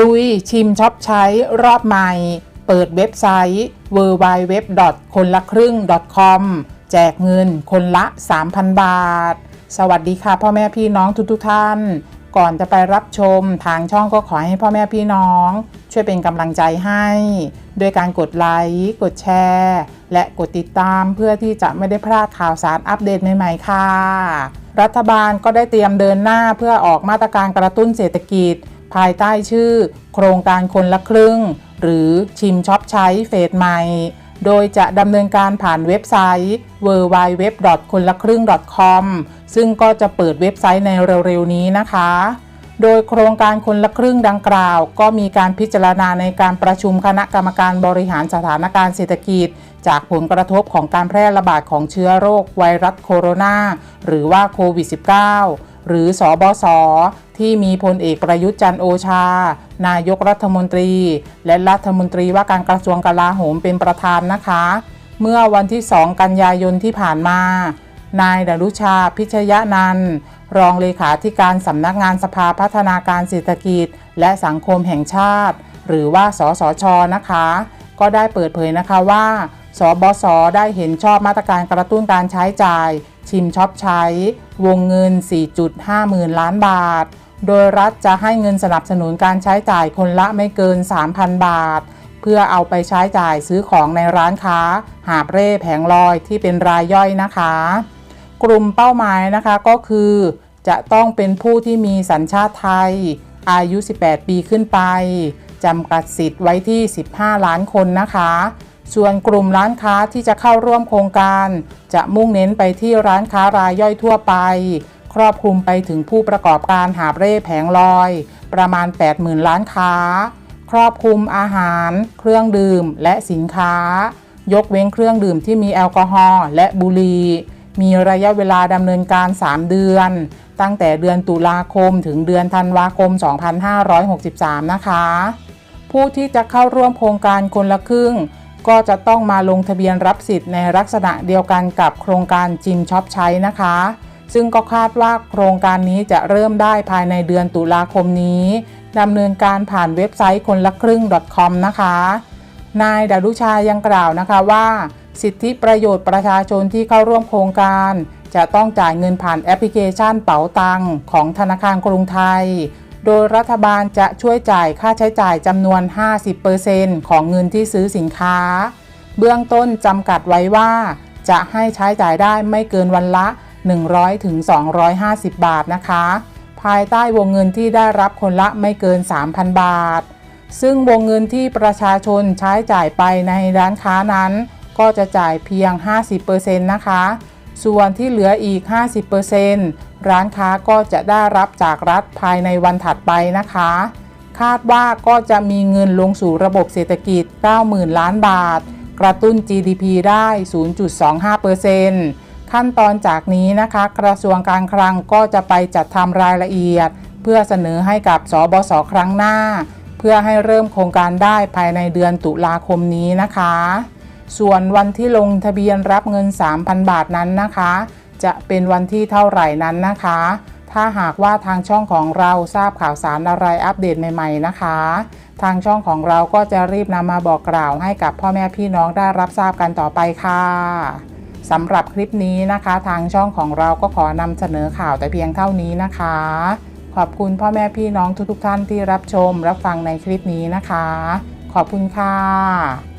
ลุยชิมช็อปใช้รอบใหม่ เปิดเว็บไซต์ www. คนละครึ่ง .com แจกเงินคนละ 3,000 บาท สวัสดีค่ะ พ่อแม่พี่น้องทุกๆท่าน ก่อนจะไปรับชมทางช่องก็ขอให้พ่อแม่พี่น้อง ช่วยเป็นกำลังใจให้ด้วยการกดไลค์กดแชร์ และกดติดตามเพื่อที่จะไม่ได้พลาดข่าวสารอัปเดตใหม่ๆค่ะ รัฐบาลก็ได้เตรียมเดินหน้าเพื่อออกมาตรการกระตุ้นเศรษฐกิจ ภายใต้ชื่อ โครงการคนละครึ่ง หรือชิมช็อปใช้เฟสใหม่ โดยจะดำเนินการผ่านเว็บไซต์ www. คนละครึ่ง .com ซึ่งก็จะเปิดเว็บไซต์ในเร็วๆนี้นะคะโดยโครงการคนละครึ่งดังกล่าว ก็มีการพิจารณาในการประชุมคณะกรรมการบริหารสถานการณ์เศรษฐกิจ จากผลกระทบของการแพร่ระบาดของเชื้อโรคไวรัสโคโรนาหรือว่าโควิด -19 หรือสอบศที่มีพลเอกประยุทธ์จันโอชา นายกรัฐมนตรี และรัฐมนตรีว่าการกระทรวงกลาโหมเป็นประธานนะคะ เมื่อวันที่ 2 กันยายนที่ผ่านมา นายดรุชาพิชยนันรองเลขาธิการสำนักงานสภาพัฒนาการเศรษฐกิจ และสังคมแห่งชาติ หรือว่าสสชนะคะ ก็ได้เปิดเผยนะคะว่า สบส ได้เห็นชอบมาตรการกระตุ้นการใช้จ่าย ชิมช็อปใช้ วงเงิน 4.5หมื่นล้านบาท โดยรัฐจะให้เงินสนับสนุนการใช้จ่ายคนละไม่เกิน 3,000 บาท เพื่อเอาไปใช้จ่ายซื้อของในร้านค้า หาบเร่แผงลอยที่เป็นรายย่อยนะคะ กลุ่มเป้าหมายนะคะก็คือ จะต้องเป็นผู้ที่มีสัญชาติไทย อายุ 18 ปีขึ้นไปจำกัดสิทธิ์ไว้ที่ 15 ล้านคนนะคะ ส่วนกลุ่มร้านค้าที่จะเข้าร่วมโครงการ จะมุ่งเน้นไปที่ร้านค้ารายย่อยทั่วไป ครอบคลุมไปถึงผู้ประกอบการหาเร่แผงลอย ประมาณ 80,000 ล้านค้า ครอบคลุมอาหาร เครื่องดื่ม และสินค้า ยกเว้นเครื่องดื่มที่มีแอลกอฮอล์และบุหรี่มีระยะเวลาดำเนินการ 3 เดือน ตั้งแต่เดือนตุลาคมถึงเดือนธันวาคม 2563 นะคะ ผู้ที่จะเข้าร่วมโครงการคนละครึ่ง ก็จะต้องมาลงทะเบียนรับสิทธิ์ในลักษณะเดียวกันกับโครงการจิมช็อปใช้นะคะ ซึ่งก็คาดว่าโครงการนี้จะเริ่มได้ภายในเดือนตุลาคมนี้ดำเนินการผ่านเว็บไซต์คนละครึ่ง .com นะคะ นายดารุชายังกล่าวนะคะว่า สิทธิประโยชน์ประชาชนที่เข้าร่วมโครงการ จะต้องจ่ายเงินผ่านแอปพลิเคชันเป๋าตังของธนาคารกรุงไทย โดยรัฐบาลจะช่วยจ่ายค่าใช้จ่ายจำนวน 50%ของเงินที่ซื้อสินค้า เบื้องต้นจำกัดไว้ว่า จะให้ใช้จ่ายได้ไม่เกินวันละ 100ถึง250บาทนะคะ ภายใต้วงเงินที่ได้รับคนละไม่เกิน 3,000 บาท ซึ่งวงเงินที่ประชาชนใช้จ่ายไปในร้านค้านั้น ก็จะจ่ายเพียง 50%นะคะ ส่วนที่เหลืออีก 50%ร้านค้าก็จะได้รับจากรัฐภายในวันถัดไปนะคะ คาดว่าก็จะมีเงินลงสู่ระบบเศรษฐกิจ 90,000 ล้านบาท กระตุ้น GDP ได้ 0.25%ขั้นตอนจากนี้นะคะ กระทรวงการคลังก็จะไปจัดทำรายละเอียด เพื่อเสนอให้กับสบสครั้งหน้า เพื่อให้เริ่มโครงการได้ภายในเดือนตุลาคมนี้นะคะ ส่วนวันที่ลงทะเบียนรับเงิน 3,000 บาทนั้นนะคะ จะเป็นวันที่เท่าไหร่นั้นนะคะ ถ้าหากว่าทางช่องของเราทราบข่าวสารอะไรอัปเดตใหม่ ๆนะคะ ทางช่องของเราก็จะรีบนำมาบอกกล่าวให้กับพ่อแม่พี่น้องได้รับทราบกันต่อไปค่ะสำหรับคลิปนี้นะคะ ทางช่องของเราก็ขอนำเสนอข่าวแต่เพียงเท่านี้นะคะ ขอบคุณพ่อแม่พี่น้องทุกๆท่านที่รับชมรับฟังในคลิปนี้นะคะ ขอบคุณค่ะ